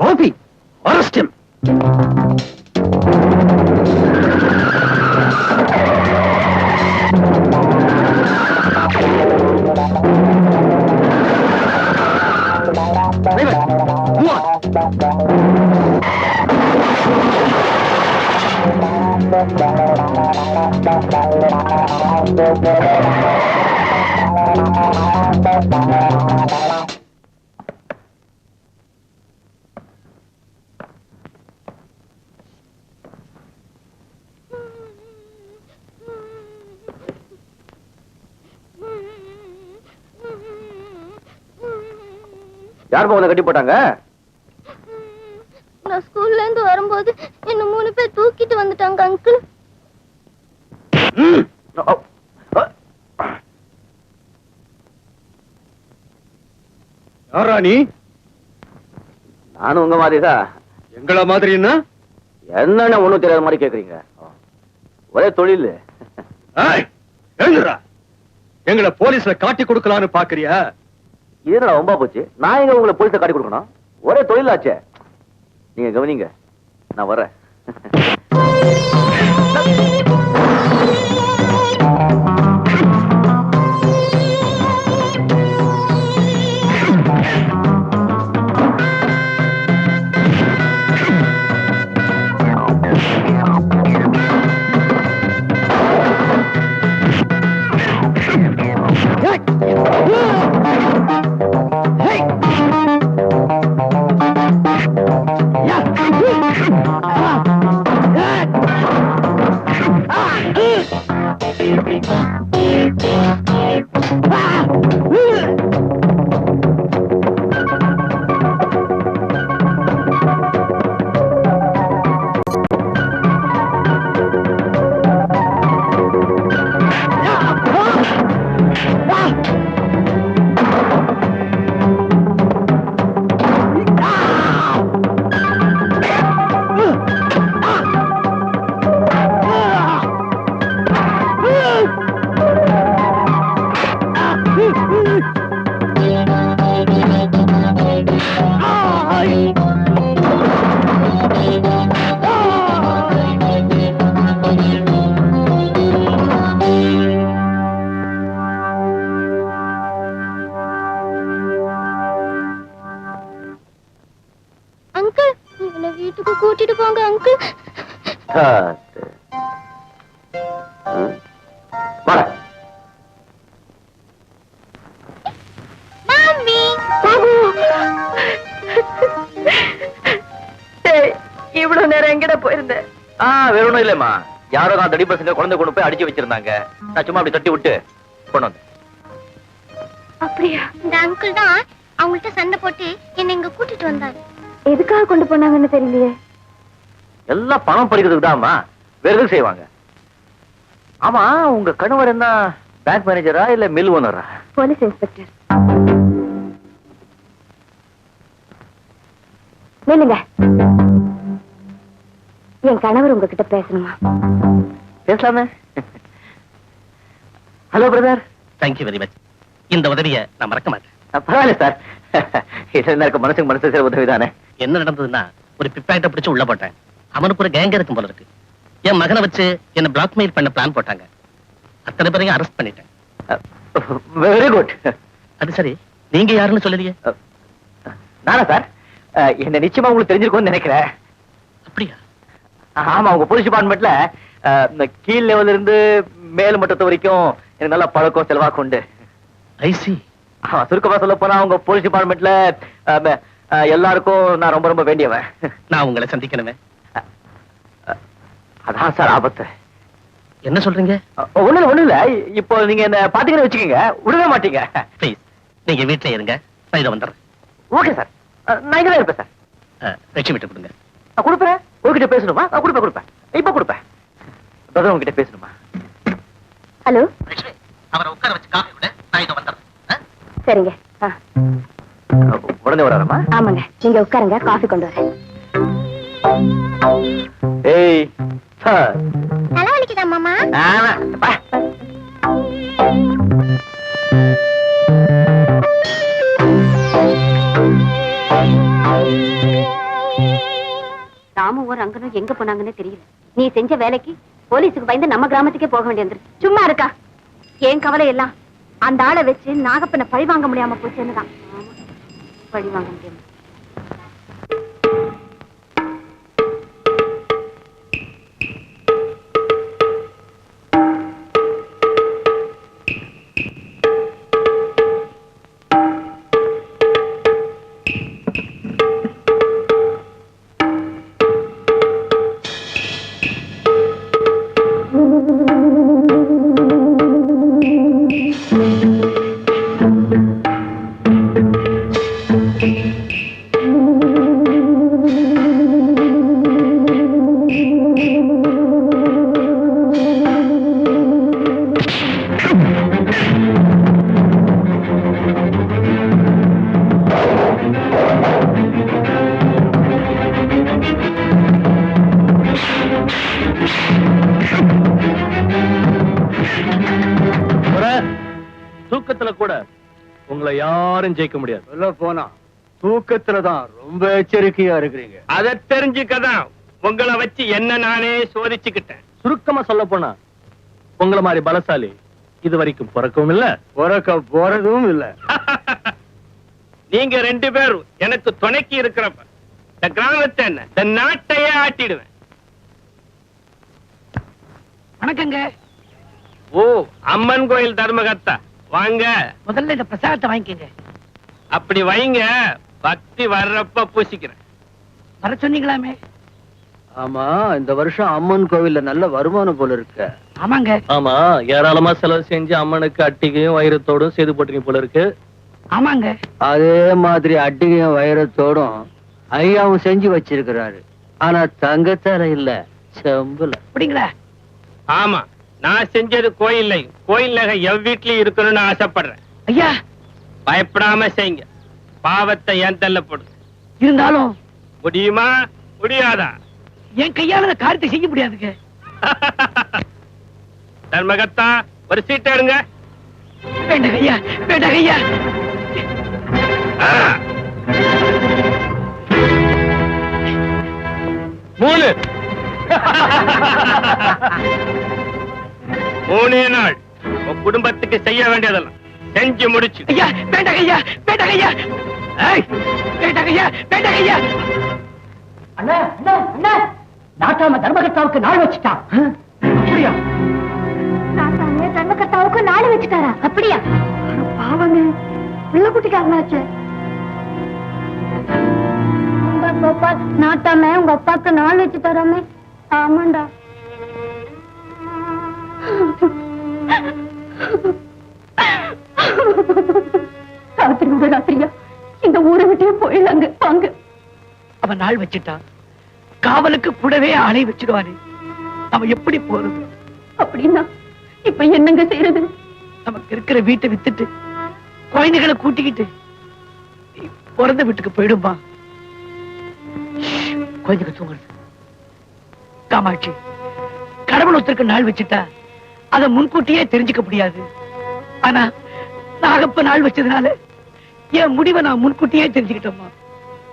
Gopi, arrest him. யாருப்பா உன்னை கட்டி போட்டாங்க? நான் ஸ்கூல்ல இருந்து வரும்போது என்ன மூணு பேர் தூக்கிட்டு வந்துட்டாங்க அங்கிள். யாரா நீ? நானும் உங்க மாதிரிதான். எங்கள மாதிரின்னா என்னன்னு ஒண்ணும் தெரியாத மாதிரி கேக்குறீங்க? ஒரே தொழில். எங்களை போலீஸ்ல காட்டி கொடுக்கலான்னு பாக்குறியா? இது ரொம்ப போச்சு. நான் எங்க உங்களை போலீஸை காட்டி கொடுக்கணும்? ஒரே தொழிலாச்சே. நீங்க கவனிங்க. நான் வரேன் அங்கிள் இவ்வளவு நேரம் எங்கட போயிருந்த? ஆ வேற ஒண்ணும் இல்லைம்மா. யாரோ தான் தடி பசங்க குழந்தை கொண்டு போய் அடிச்சு வச்சிருந்தாங்க. நான் சும்மா அப்படி தட்டி விட்டு கொண்டு வந்தேன். அப்படியா? இந்த அங்கிள் தான் அவங்கள்ட்ட சண்டை போட்டு என்னை இங்க கூட்டிட்டு வந்தாங்க எதுக்காக கொண்டு போனாங்கன்னு தெரியலையே. எல்லாம் பணம் பறிக்கிறதுக்கு தான்மா. வேற எதுவும் செய்வாங்க? ஆமா உங்க கணவர் என்ன பேங்க் மேனேஜரா இல்ல மில் ஓனரா போலீஸ் இன்ஸ்பெக்டர் நில்லுங்க. என் கணவர் உங்ககிட்ட பேசணுமா? பேசலாமே. Hello brother thank you very much இந்த உதவியை நான் மறக்க மாட்டேன். பரவாயில்ல சார் இது என்ன இருக்க? மனசுக்கு மனசு செய்ற உதவி தானே என்ன நடந்ததுன்னா ஒரு பிப்பாயிட்ட பிடிச்சு உள்ள போட்டேன். அவனுக்கு ஒரு கேங்க இருக்கும் போல இருக்கு. என் மகனை வச்சு என்ன பிளாக்மெயில் பண்ண பிளான் போட்டாங்க. அத்தனை பேரையும் அரெஸ்ட் பண்ணிட்டேன். வெரி குட் அது சரி. நீங்க யாருன்னு சொல்லலையே நானா சார் என்ன நிச்சயமா உங்களுக்கு தெரிஞ்சிருக்கும்னு நினைக்கிறேன். அப்படியா? ஆமா உங்க போலீஸ் டிபார்ட்மெண்ட்ல இந்த கீழ் லெவல்ல இருந்து மேல் மட்டத்து வரைக்கும் எனக்கு நல்ல பழக்கம் செலவாக்கு உண்டு. ஐசி சுருக்கமா சொல்ல போனா உங்க போலீஸ் டிபார்ட்மெண்ட்ல எல்லாருக்கும் நான் ரொம்ப ரொம்ப வேண்டியவன். நான் உங்களை சந்திக்கணுமே. அதான் சார் ஆபத்து. என்ன சொல்றீங்க? அஹ், ஒண்ணும் இல்ல இப்போ நீங்க என்ன பாத்தீங்கன்னு வச்சுக்கோங்க. விடவே மாட்டீங்க. ப்ளீஸ் நீங்க வீட்டுல இருங்க. நான் இதை வந்துடுறேன். Okay sir. நான் இங்க தான் இருப்பேன் சார். லட்சுமி கொடுங்க. நான் கொடுப்பேன். உங்ககிட்ட பேசணுமா? நான் கொடுப்பேன் கொடுப்பேன். இப்ப கொடுப்பேன். பிரதர் உங்ககிட்ட பேசணுமா? ஹலோ? லட்சுமி அவரை உட்கார வச்சு காஃபி விட. நான் வந்துடுறேன்? சரிங்க. உடனே வராரமா ஆமாங்க. நீங்க உட்காருங்க. காஃபி கொண்டு வரேன். ஏய் சார். தலைவலிக்குதா மாமா? ஆமா. பா. எங்க போனாங்கன்னு தெரியல. நீ செஞ்ச வேலைக்கு போலீஸுக்கு பயந்து நம்ம கிராமத்துக்கே போக வேண்டியது சும்மா இருக்கா? ஏன் கவலை எல்லாம்? அந்த ஆளை வச்சு நாகப்பனை பழி வாங்க முடியாம போச்சுன்னு தான். பழி வாங்க முடியாம. உங்களை யாரும் ஜெயிக்க முடியாது. சொல்ல போனா தூக்கத்துல தான் ரொம்ப எச்சரிக்கையா இருக்கிறீங்க. அதை தெரிஞ்சுக்கதான் உங்களை வச்சு என்ன நானே சோதிச்சுக்கிட்டேன். சுருக்கமா சொல்ல போனா உங்களை மாதிரி பலசாலி இது வரைக்கும் பிறக்கவும் இல்ல. பிறக்க போறதும் இல்ல. நீங்க ரெண்டு பேரும் எனக்கு துணைக்கு இருக்கிறப்ப இந்த கிராமத்தை என்ன? இந்த நாட்டையே ஆட்டிடுவேன். வணக்கங்க. ஓ அம்மன் கோயில் தர்மகர்த்தா. வாங்க. முதல்ல இந்த பிரசாதத்தை வாங்கிக்கங்க. அப்படி வைங்க. பக்தி வர்றப்ப பூசிக்கிறேன். வர சொன்னீங்களாமே? ஆமா இந்த வருஷம் அம்மன் கோவில்ல நல்ல வருமானம் போல இருக்க. ஆமாங்க. ஆமா ஏராளமா செலவு செஞ்சு அம்மனுக்கு அட்டிகையும் வைரத்தோடும் செய்து போட்டீங்க போல இருக்கு. ஆமாங்க. அதே மாதிரி அட்டிகையும் வைரத்தோடும் ஐயாவும் செஞ்சு வச்சிருக்கிறாரு. ஆனா தங்கத்தால இல்ல செம்புல. அப்படிங்களா? ஆமா. நான் செஞ்சது கோயில் கோயில் நகை எவ் வீட்லயும் இருக்கணும்னு ஆசைப்படுறேன். ஐயா! பயப்படாம செய்யுங்க. பாவத்தை என் தள்ள போடுங்க இருந்தாலும் முடியுமா? முடியாதா? என் கையால காரியத்தை செய்ய முடியாதுங்க. தர்மகர்த்தா ஒரு சீட் எடுங்க. வேண்டாங்க ஐயா வேண்டாங்க ஐயா. மூணு. மூணே நாள். உன் குடும்பத்துக்கு செய்ய வேண்டியதெல்லாம் செஞ்சு முடிச்சு. ஐயா வேண்டாங்க ஐயா வேண்டாங்க ஐயா. வேண்டாங்க ஐயா வேண்டாங்க ஐயா. அண்ணா அண்ணா அண்ணா. நாட்டாம தர்மகர்த்தாவுக்கு நாள் வச்சுட்டான் அப்படியா? நாட்டாமே தர்மகர்த்தாவுக்கு நாடு வச்சுட்டாரா? அப்படியா? பாவங்க பிள்ளை குட்டிக்காரனாச்சே நாட்டாம உங்க அப்பாக்கு நாள் வச்சு தராமே ஆமாண்டா. ராத்திரி ராத்திரியா? இந்த ஊரை விட்டே போயிடலாங்க வாங்க. அவன் நாள் வச்சுட்டான் காவலுக்கு கூடவே ஆளை வச்சிடுவானே. அவன் எப்படி போறது? அப்படின்னா இப்ப என்னங்க செய்யறது? நமக்கு இருக்கிற வீட்டை வித்துட்டு குழந்தைகளை கூட்டிக்கிட்டு பிறந்த வீட்டுக்கு போயிடுமா குழந்தைகள் தூங்குறது. காமாட்சி கடவுள் ஒருத்தருக்கு நாள் வச்சுட்டா அதை முன்கூட்டியே தெரிஞ்சுக்க முடியாது. ஆனா நாகப்ப நாள் வச்சதுனால என் முடிவை நான் முன்கூட்டியே தெரிஞ்சுக்கிட்டோமா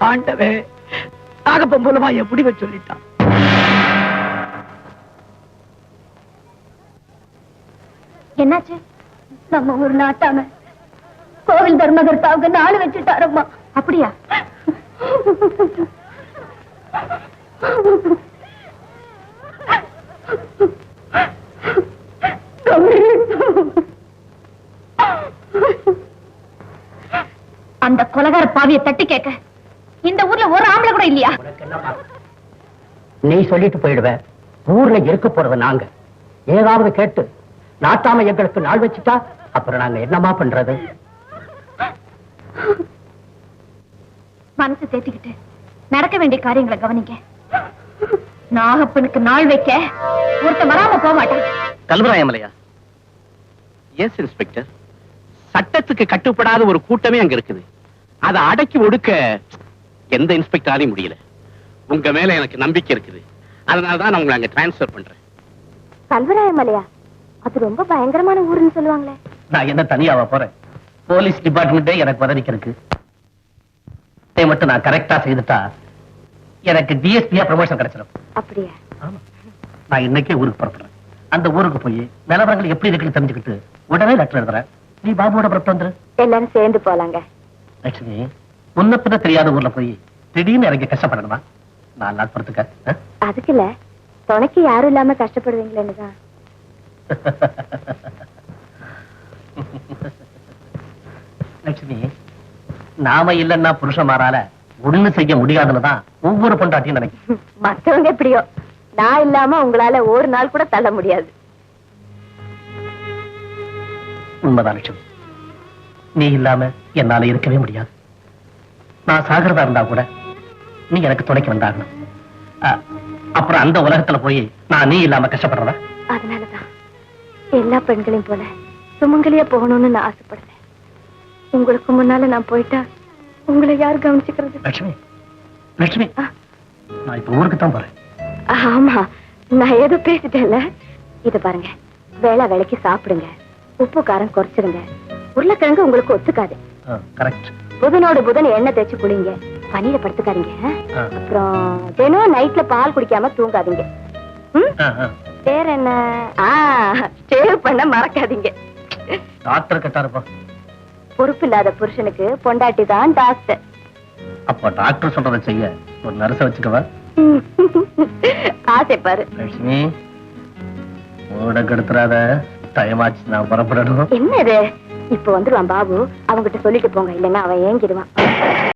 ஆண்டவே நாகப்பன் மூலமா என் முடிவை சொல்லிட்டான். என்னாச்சு? நம்ம ஒரு நாட்டாம. கோவில் தர்மகர்த்தாவுக்கு நாள் வச்சுட்டாரம்மா. அப்படியா அந்த பாவியை தட்டி கேட்க. இந்த ஊர்ல ஒரு ஆம்பளை கூட இல்லையா? நீ சொல்லிட்டு போயிடுவ. ஊர்ல இருக்க போறது நாங்க. ஏதாவது கேட்டு நாட்டாம எங்களுக்கு நாள் வச்சுட்டா அப்புறம் நாங்க என்னமா பண்றது? மனசு தேத்திக்கிட்டு நடக்க வேண்டிய காரியங்களை கவனிங்க நாகப்பனுக்கு நாள் வைக்க ஒருத்த வராம போக மாட்டான். கல்வராயமலையா? எஸ் இன்ஸ்பெக்டர் சட்டத்துக்கு கட்டுப்படாத ஒரு கூட்டமே அங்க இருக்குது. அதை அடக்கி ஒடுக்க எந்த இன்ஸ்பெக்டராலையும் முடியல. உங்க மேல எனக்கு நம்பிக்கை இருக்குது. அதனாலதான் நான் உங்களை அங்க டிரான்ஸ்பர் பண்றேன். கல்வராயமலையா அது ரொம்ப பயங்கரமான ஊருன்னு சொல்லுவாங்களே. நான் என்ன தனியாவா போறேன்? போலீஸ் டிபார்ட்மெண்ட்டே எனக்கு உதவிக்கு இருக்கு. இதை மட்டும் நான் கரெக்டா செய்துட்டா எனக்கு டிஎஸ்பியா ப்ரமோஷன் கிடைச்சிடும் அப்படியா? ஆமா. நான் இன்னைக்கே ஊருக்கு புறப்படுறேன். அந்த ஊருக்கு போய் நிலவரங்கள் எப்படி இருக்குன்னு தெரிஞ்சுக்கிட்டு உடனே லெட்டர் எழுதுறேன். நீ பாபுவோட புறப்பட்டு வந்துரு. எல்லாரும் சேர்ந்து போலாங்க. லட்சுமி முன்ன பின்ன தெரியாத ஊர்ல போய் திடீர்னு இறங்கி கஷ்டப்படணுமா? நான் நாள் பொறுத்துக்க? அதுக்கு இல்ல துணைக்கு யாரும் இல்லாம கஷ்டப்படுவீங்களேன்னு தான். லட்சுமி நாம இல்லைன்னா புருஷமாரால ஒண்ணு செய்ய முடியாதுன்னு தான் ஒவ்வொரு பொண்டாட்டியும் நினைக்கும். மத்தவங்க எப்படியோ நான் இல்லாம உங்களால ஒரு நாள் கூட தள்ள முடியாது. உண்மைதான் லட்சுமி. நீ இல்லாம என்னால இருக்கவே முடியாது. நான் சாகிறதா இருந்தா கூட நீ எனக்கு துணைக்கு வந்தாகணும். அப்புறம் அந்த உலகத்துல போய் நான் நீ இல்லாம கஷ்டப்படுறதா? அதனாலதான் எல்லா பெண்களையும் போல சுமங்கலியா போகணும்னு நான் ஆசைப்படுறேன். உங்களுக்கு முன்னால நான் போயிட்டா உங்களை யார் கவனிச்சுக்கிறது? லட்சுமி லட்சுமி நான் இப்ப ஊருக்கு தான் போறேன். ஆமா நான் ஏதோ பேசிட்டேன்ல. இது பாருங்க வேளா வேலைக்கு சாப்பிடுங்க உப்பு காரம் குறைச்சிடுங்க உருளைக்கிழங்கு உங்களுக்கு ஒத்துக்காது. கரெக்ட் புதனோடு புதன் எண்ணெய் தேய்ச்சி குளிங்க. பனியில படுத்துக்காதீங்க? அப்புறம் தினம் நைட்ல பால் குடிக்காம தூங்காதீங்க? வேற என்ன? ஆ ஸ்டேவ் பண்ண மறக்காதீங்க. டாக்டர் பொறுப்பு இல்லாத புருஷனுக்கு பொண்டாட்டி தான் டாக்டர் அப்போ டாக்டர் சொல்றதை செய்ய ஒரு நர்ஸை வச்சுக்கவா? ஆசை பாரு. லட்சுமி மூட கெடுத்துறாத டைம் ஆச்சு நான் புறப்படணும். என்ன இது இப்ப வந்துருவான் பாபு. அவங்கிட்ட சொல்லிட்டு போங்க. இல்லைன்னா அவன் ஏங்கிடுவான்.